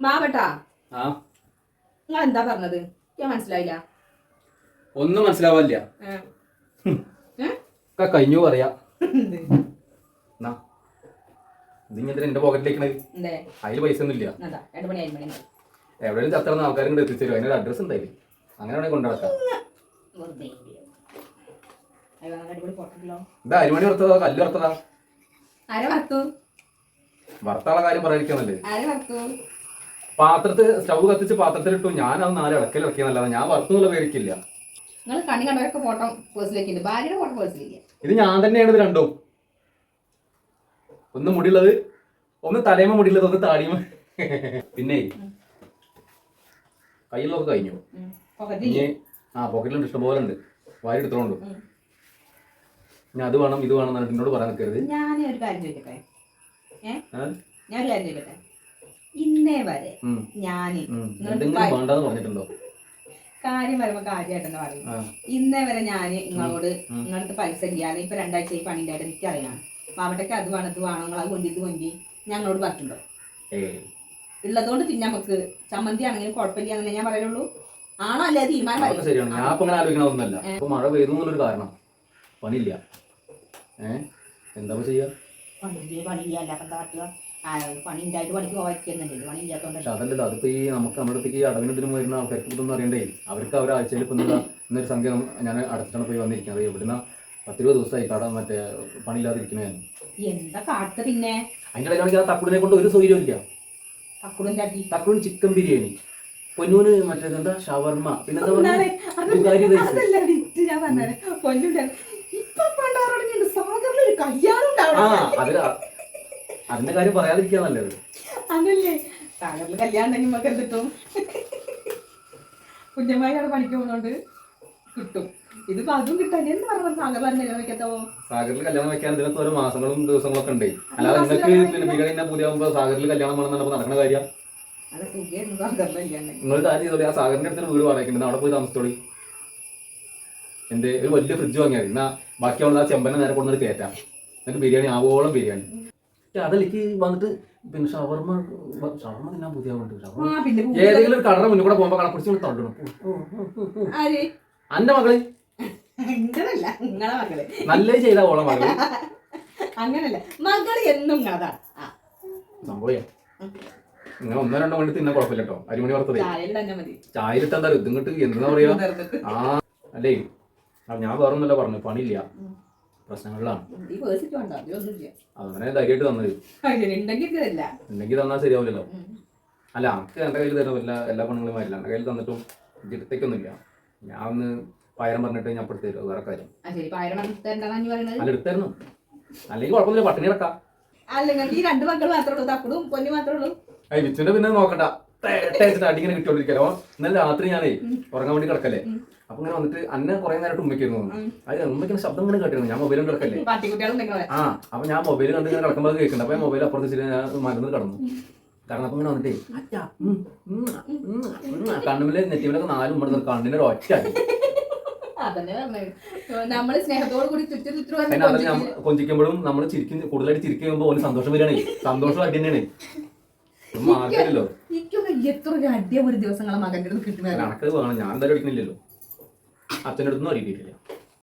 മാവട്ടാ നിങ്ങൾ എന്താ പറഞ്ഞത്? ഞാൻ മനസ്സിലായില്ല. ഒന്നും മനസ്സിലാവില്ല കഴിഞ്ഞു പറയാ. ഇതിങ്ങനെ എന്റെ പോക്കറ്റിലേക്കണത് എന്തേ അതിൽ പൈസ ഒന്നും ഇല്ല അതാ രണ്ട് മണി അഞ്ച് മണി. എവിടെയും ചത്തറന്ന ആൾക്കാരും കൂടെ എത്തിച്ചു അതിനൊരു അഡ്രസ് ഉണ്ടായില്ലേ അങ്ങനെ വേണമെങ്കിൽ കൊണ്ടുനടക്കാം വെറുതെ അയ്യോ അങ്ങനെ അടിപൊളി പോട്ടല്ലോ ഇത് അരിമണി വറുത്തതാ? കല്ല് വറുത്തതാ? ആര വറുത്തു വറുത്താളെ കാര്യം പറയാതിരിക്കാന്നല്ലേ പാത്രത്തിൽ സ്റ്റൗ കത്തിച്ച് പാത്രത്തിലിട്ടു. ഞാൻ അത് നാല് ഇടക്കൽ വെക്കുന്നല്ലാതെ ഞാൻ വറുത്തു എന്നുള്ള പേരിക്കില്ല നിങ്ങൾ കണ്ണി കണ്ടവരൊക്കെ ഫോട്ടോ പേഴ്സിലേക്ക് ഉണ്ട് ഭാര്യയുടെ ഫോട്ടോ പേഴ്സിലേക്ക് ഇത് ഞാൻ തന്നെയാണ് ഇത് രണ്ടും. ഒന്ന് മുടിയുള്ളത് ഒന്ന് തലയമ മുടിയുള്ളത് ഒന്ന് താടിയമ പിന്നെ കയ്യിലൊക്കെ കഴിഞ്ഞു. ഇനി ആ പോക്കറ്റിലും ഇഷ്ടംപോലെ ഉണ്ട്. വാരി എടുത്തോണ്ട് ഞാൻ അത് വേണം ഇത് വേണം എന്നിട്ട് എന്നോട് പറയാൻ നിൽക്കരുത്. ഞാൻ ഒരു കാര്യം ചോദിക്കട്ടെ? ഞാൻ ഒരു കാര്യം ചോദിക്കട്ടെ? ഇന്നേ വരെ ഞാൻ പറഞ്ഞിട്ടുണ്ടോ? കാര്യം വരുമ്പോ കാര്യമായിട്ടെന്ന് പറയും. ഇന്നേ വരെ ഞാൻ നിങ്ങളോട്. നിങ്ങളടുത്ത് പൈസ ഇല്ലാതെ ഇപ്പൊ രണ്ടാഴ്ച ഈ പണിന്റെ ആയിട്ട് എനിക്ക് അറിയാം മാവട്ടയ്ക്ക് അത് വേണം ഇത് വേണം നിങ്ങൾ അത് കൊണ്ടി ഇത് കൊണ്ടി ഞങ്ങളോട് പറഞ്ഞിട്ടുണ്ടോ? ഉള്ളതുകൊണ്ട് പിന്നെ നമുക്ക് ചമ്മന്തി ആണെങ്കിലും കുഴപ്പമില്ല എന്നല്ലേ ഞാൻ പറയുള്ളൂ ആണോ അല്ലേ തീരുമാനം ശരിയാണ്. ഞാൻ ഇപ്പൊ അങ്ങനെ ആലോചിക്കണതൊന്നല്ല ഇപ്പൊ മഴ പെയ്തു എന്നുള്ളൊരു കാരണം. പണിയില്ല. എന്താ ചെയ്യാ? പണിയില്ല പണിയില്ല. അല്ലാത്ത എന്താ ആ, പണി ഉണ്ടായിട്ട് പണിക്ക് പോവായിരിക്കുന്നുണ്ടല്ലോ പണി ഇല്ലാത്തോണ്ട് അതല്ലല്ലോ അതിപ്പോ ഈ നമുക്ക് നമ്മുടെ അടുത്തേക്ക് ഈ അടവിനെതിരും വരുന്ന ആൾക്കാർക്ക് ഇതൊന്നും അറിയണ്ടേ? അവർക്ക് അവർ ആഴ്ചയിൽ ഇപ്പം ഒരു ഇന്നൊരു സംഖ്യ ഞാൻ അടച്ചിട്ടാണ് പോയി വന്നിരിക്കുന്നത്. എവിടുന്ന പത്തിരുപത് ദിവസമായി കട മറ്റേ പണിയില്ലാതിരിക്കണേ എന്താ കാട്ട് പിന്നെ? അതിന്റെ ഇടയിലാണെങ്കിൽ ആ തക്കുടിനെ കൊണ്ട് ഒരു സൗകര്യം ഇല്ല. തക്കുടും ചിക്കൻ ബിരിയാണി. പൊന്നൂന് മറ്റേ എന്താ ഷവർമ്മ. എന്താണ്? പറയുക അതിന്റെ കാര്യം പറയാതിരിക്കാൻ നല്ലത്. അതല്ലേ? സാഗറിൽ കല്യാണം ഉണ്ടെങ്കിൽ നമുക്ക് കിട്ടും കുഞ്ഞമ്മായി അവിടെ പണിക്ക് പോകുന്നോണ്ട് കിട്ടും. ഇതിപ്പോ അതും കിട്ടാൻ എന്ന് പറഞ്ഞു സാഗറിൽ തന്നെ വെക്കാത്തോ? സാഗറിൽ കല്യാണം വെക്കാൻ ഇതിനകത്ത് ഓരോ മാസങ്ങളും ദിവസങ്ങളൊക്കെ ഉണ്ട്? അല്ലാതെ നിങ്ങൾക്ക് പിന്നെ ബിരിയാണി പുതിയ ആകുമ്പോൾ സാഗറിൽ കല്യാണം വേണം എന്നാണ് നടക്കുന്ന കാര്യം? കല്യാണം നിങ്ങൾ കാര്യം ചെയ്തോളി. ആ സാഗറിന്റെ അടുത്തൊരു വീട് വാടകയ്ക്കുണ്ട്. അവിടെ പോയി താമസിച്ചോളി. എന്റെ ഒരു വലിയ ഫ്രിഡ്ജ് വാങ്ങിയാൽ എന്നാ ബാക്കിയുള്ള ആ ചെമ്പനെ നേരെ കൊണ്ടുവന്നിട്ട് കയറ്റാം എന്നിട്ട് ബിരിയാണി ആവോളം ബിരിയാണി. അതിലേക്ക് വന്നിട്ട് പിന്നെ ഷവർമ്മ ഷവർമ്മ തിന്നാൻ പുതിയാവുണ്ട് പിന്നെ ഏതെങ്കിലും ഒരു മുന്നേ മുന്നിൽ കൂടെ പോകുമ്പോൾ കടപ്പിടിച്ച് തള്ളണം അന്റെ മകൾ? നല്ല ചെയ്ത ഓളം മകൾ. അങ്ങനല്ല. മകൾ എന്നും സംഭവം നിങ്ങൾ ഒന്നോ രണ്ടോ മണി തിന്നാൻ കുഴപ്പമില്ല കേട്ടോ അരിമണി വറുത്തതേ. ചായയിലിട്ട് എന്താ ഇത് ഇങ്ങോട്ട് എന്താ പറയാ? ആ അല്ലേ? ഞാൻ വേറൊന്നല്ല പറഞ്ഞു പണിയില്ല. പ്രശ്നങ്ങളിലാണ്. അങ്ങനെ ധൈര്യമായിട്ട് തന്നത്. അങ്ങനെ ഉണ്ടെങ്കിൽ ഇതല്ല. തന്നാൽ ശരിയാവില്ലല്ലോ. അല്ല എനിക്ക് എന്റെ കയ്യിൽ തരുന്ന എല്ലാ എല്ലാ പണങ്ങളും വരില്ല എന്റെ കയ്യിൽ തന്നിട്ടും എടുത്തേക്കൊന്നുമില്ല ഞാൻ ഒന്ന് പയരം പറഞ്ഞിട്ട് ഞാൻ എടുത്ത് തരും വേറെ കാര്യം. അല്ല എടുത്തായിരുന്നു അല്ലെങ്കിൽ കുഴപ്പമില്ല പട്ടിണി കിടക്കാം. ഈ രണ്ട് മക്കൾ മാത്രമേ ഉള്ളൂ തക്കുടും പൊന്നു മാത്രമേ ഉള്ളൂ. വിച്ചുവിന്റെ പിന്നെ നോക്കണ്ട. ടേസ്റ്റ് അടിങ്ങനെ കിട്ടിക്കൊണ്ടിരിക്കലോ ഇന്നലെ രാത്രി ഞാനേ ഉറങ്ങാൻ വേണ്ടി കിടക്കല്ലേ? അപ്പൊ ഇങ്ങനെ വന്നിട്ട് അന്നെ കുറെ നേരമായിട്ട് ഉമ്മയ്ക്കായിരുന്നു. അത് ഉമ്മയ്ക്കുന്ന ശബ്ദം ഇങ്ങനെ കേട്ടിരുന്നു ഞാൻ മൊബൈലും കിടക്കല്ലേ? ആ അപ്പൊ ഞാൻ മൊബൈൽ കണ്ട് ഇങ്ങനെ കിടക്കുമ്പോൾ അത് കേൾക്കുന്നുണ്ട്. അപ്പൊ മൊബൈൽ അപ്പുറത്ത് വെച്ചിട്ട് ഞാൻ മരുന്ന് കടന്നു. കാരണം അപ്പൊ ഇങ്ങനെ വന്നിട്ടേ കണ്ണുമില്ല നെറ്റിമിലൊക്കെ നാലും ഉമ്മ ഒരു ഒറ്റ കൊഞ്ചിക്കുമ്പോഴും നമ്മൾ നമ്മൾ ചിരിക്കും കൂടുതലായിട്ട് ചിരിക്കുമ്പോ ഓന് സന്തോഷം വരികയാണേ. സന്തോഷമായിട്ട് തന്നെയാണ്. മാർക്കില്ലല്ലോ എനിക്കൊക്കെ എത്ര ഒരു അടിയ ഒരു ദിവസങ്ങളെ മകന്റെ അടുത്ത് കിട്ടുന്നത് കണക്ക് വേണം. ഞാൻ എന്തായാലും അടിക്കുന്നില്ലല്ലോ അച്ഛന്റെ അടുത്തൊന്നും അറിയിക്കില്ല